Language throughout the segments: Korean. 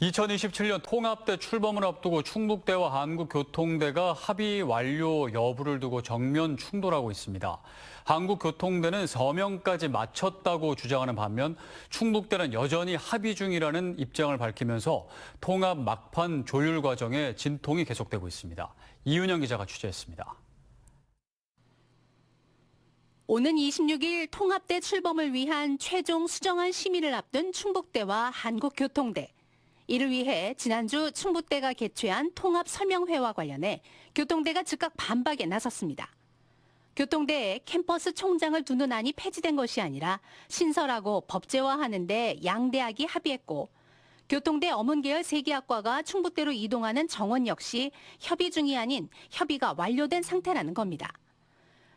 2027년 통합대 출범을 앞두고 충북대와 한국교통대가 합의 완료 여부를 두고 정면 충돌하고 있습니다. 한국교통대는 서명까지 마쳤다고 주장하는 반면 충북대는 여전히 합의 중이라는 입장을 밝히면서 통합 막판 조율 과정에 진통이 계속되고 있습니다. 이윤영 기자가 취재했습니다. 오는 26일 통합대 출범을 위한 최종 수정안 심의를 앞둔 충북대와 한국교통대. 이를 위해 지난주 충북대가 개최한 통합 설명회와 관련해 교통대가 즉각 반박에 나섰습니다. 교통대에 캠퍼스 총장을 두는 안이 폐지된 것이 아니라 신설하고 법제화하는데 양대학이 합의했고 교통대 어문계열 세계학과가 충북대로 이동하는 정원 역시 협의 중이 아닌 협의가 완료된 상태라는 겁니다.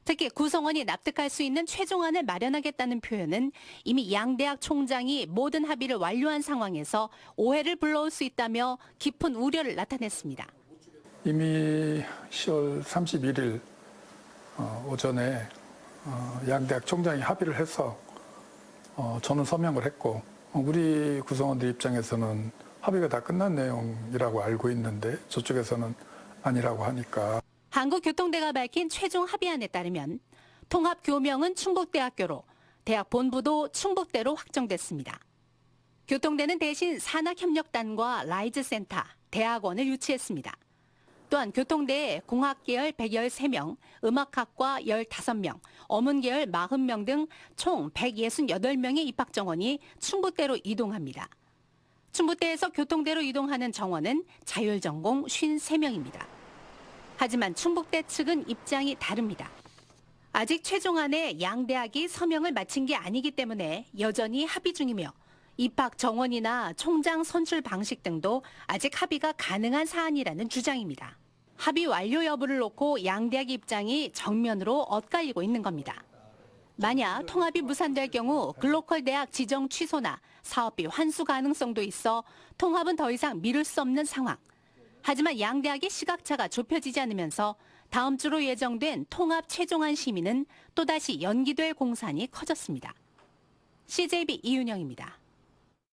특히 구성원이 납득할 수 있는 최종안을 마련하겠다는 표현은 이미 양 대학 총장이 모든 합의를 완료한 상황에서 오해를 불러올 수 있다며 깊은 우려를 나타냈습니다. 이미 10월 31일 어, 오전에 어, 양대학 총장이 합의를 해서 어, 저는 서명을 했고 어, 우리 구성원들 입장에서는 합의가 다 끝난 내용이라고 알고 있는데 저쪽에서는 아니라고 하니까 한국교통대가 밝힌 최종 합의안에 따르면 통합 교명은 충북대학교로 대학 본부도 충북대로 확정됐습니다. 교통대는 대신 산학협력단과 라이즈센터, 대학원을 유치했습니다. 또한 교통대에 공학계열 113명, 음악학과 15명, 어문계열 40명 등 총 168명의 입학 정원이 충북대로 이동합니다. 충북대에서 교통대로 이동하는 정원은 자율전공 53명입니다. 하지만 충북대 측은 입장이 다릅니다. 아직 최종안에 양 대학이 서명을 마친 게 아니기 때문에 여전히 합의 중이며 입학 정원이나 총장 선출 방식 등도 아직 합의가 가능한 사안이라는 주장입니다. 합의 완료 여부를 놓고 양 대학 입장이 정면으로 엇갈리고 있는 겁니다. 만약 통합이 무산될 경우 글로컬 대학 지정 취소나 사업비 환수 가능성도 있어 통합은 더 이상 미룰 수 없는 상황. 하지만 양대학의 시각차가 좁혀지지 않으면서 다음 주로 예정된 통합 최종안 심의는 또다시 연기될 공산이 커졌습니다. CJB 이윤영입니다.